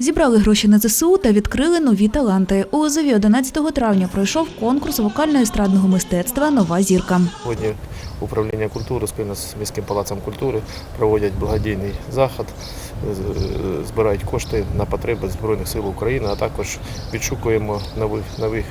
Зібрали гроші на ЗСУ та відкрили нові таланти. У Озові 11 травня пройшов конкурс вокально-естрадного мистецтва Нова зірка. Сьогодні управління культури спільно з міським палацом культури проводять благодійний захід, з- збирають кошти на потреби Збройних сил України, а також відшукуємо нових, нових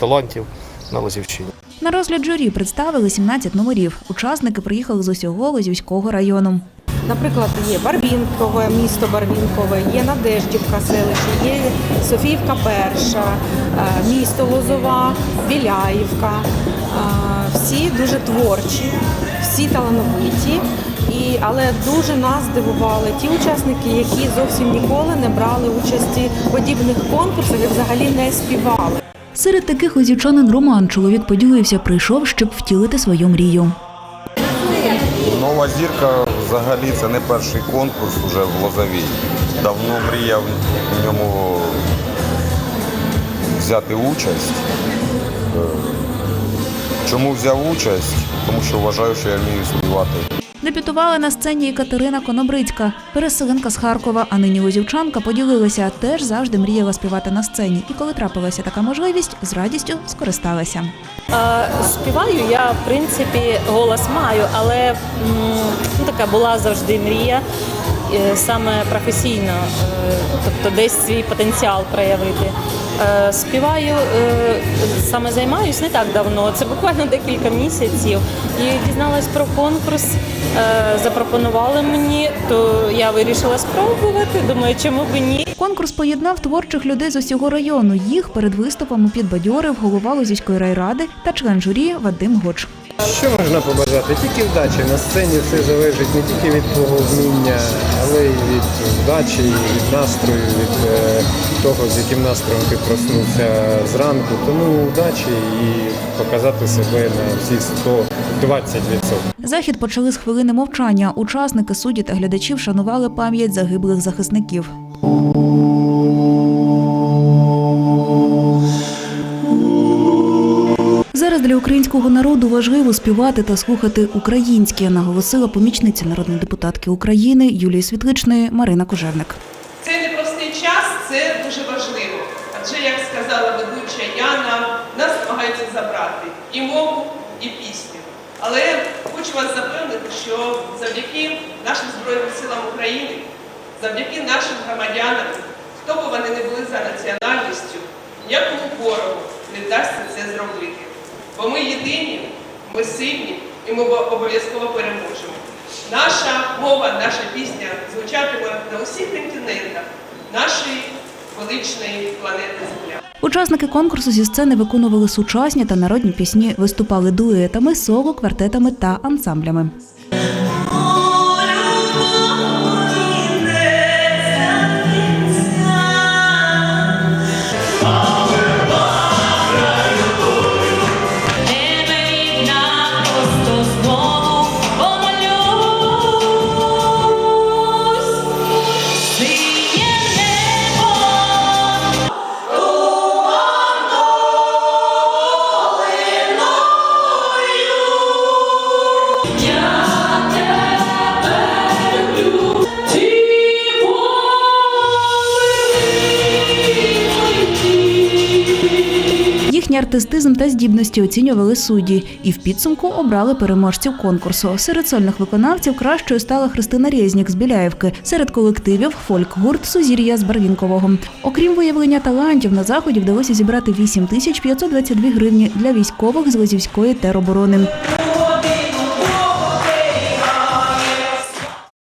талантів на Лозівщині. На розгляд журі представили 17 номерів. Учасники приїхали з усього Лозівського району. Наприклад, є Барвінкове, місто Барвінкове, є Надеждівка селище, є Софіївка Перша, е, місто Лозова, Біляївка. Е, Всі дуже творчі, всі талановиті. І, але дуже нас здивували ті учасники, які зовсім ніколи не брали участі в подібних конкурсах і взагалі не співали. Серед таких лозівчанин Роман чоловік поділився, прийшов, щоб втілити свою мрію. Нова зірка взагалі це не перший конкурс уже в Лозовій. Давно мріяв в ньому взяти участь. Е, Чому взяв участь? Тому що вважаю, що я вмію співати. Дебютувала на сцені і Катерина Конобрицька, переселенка з Харкова, а нині лозівчанка поділилася. Теж завжди мріяла співати на сцені. І коли трапилася така можливість, з радістю скористалася. Е, Співаю я, в принципі, голос маю, але ну, така була завжди мрія е, саме професійно, е, тобто десь свій потенціал проявити. Е, Співаю, е, саме займаюсь не так давно, це буквально декілька місяців. І дізналась про конкурс, е, запропонували мені, то я вирішила спробувати. Думаю, чому б ні. Конкурс поєднав творчих людей з усього району. Їх перед виступами підбадьорив голова Лозівської райради та член журі Вадим Гоч. Що можна побажати? Тільки вдачі. На сцені все залежить не тільки від твого вміння, але й від вдачі, і від настрою, від е, того, з яким настроєм ти проснувся зранку. Тому удачі і показати себе на всі 120%. Захід почали з хвилини мовчання. Учасники, судді та глядачі вшанували пам'ять загиблих захисників. Для українського народу важливо співати та слухати українське, наголосила помічниця народної депутатки України Юлії Світличної Марина Кожевник. Цей непростий час це дуже важливо. Адже, як сказала ведуча Яна, нас намагаються забрати і мову, і пісню. Але хочу вас запевнити, що завдяки нашим Збройним силам України, завдяки нашим громадянам, хто б вони не були за національністю, ніякому ворогу не вдасться це зробити. Бо ми єдині, ми сильні і ми обов'язково переможемо. Наша мова, наша пісня звучатиме на усіх континентах нашої величної планети Земля. Учасники конкурсу зі сцени виконували сучасні та народні пісні, виступали дуетами, соло, квартетами та ансамблями. Їхній артистизм та здібності оцінювали судді, і в підсумку обрали переможців конкурсу. Серед сольних виконавців кращою стала Христина Резнік з Біляєвки. Серед колективів фольк-гурт Сузір'я з Барвінкового. Окрім виявлення талантів, на заході вдалося зібрати 8 тисяч 522 гривні для військових з Лозівської тероборони.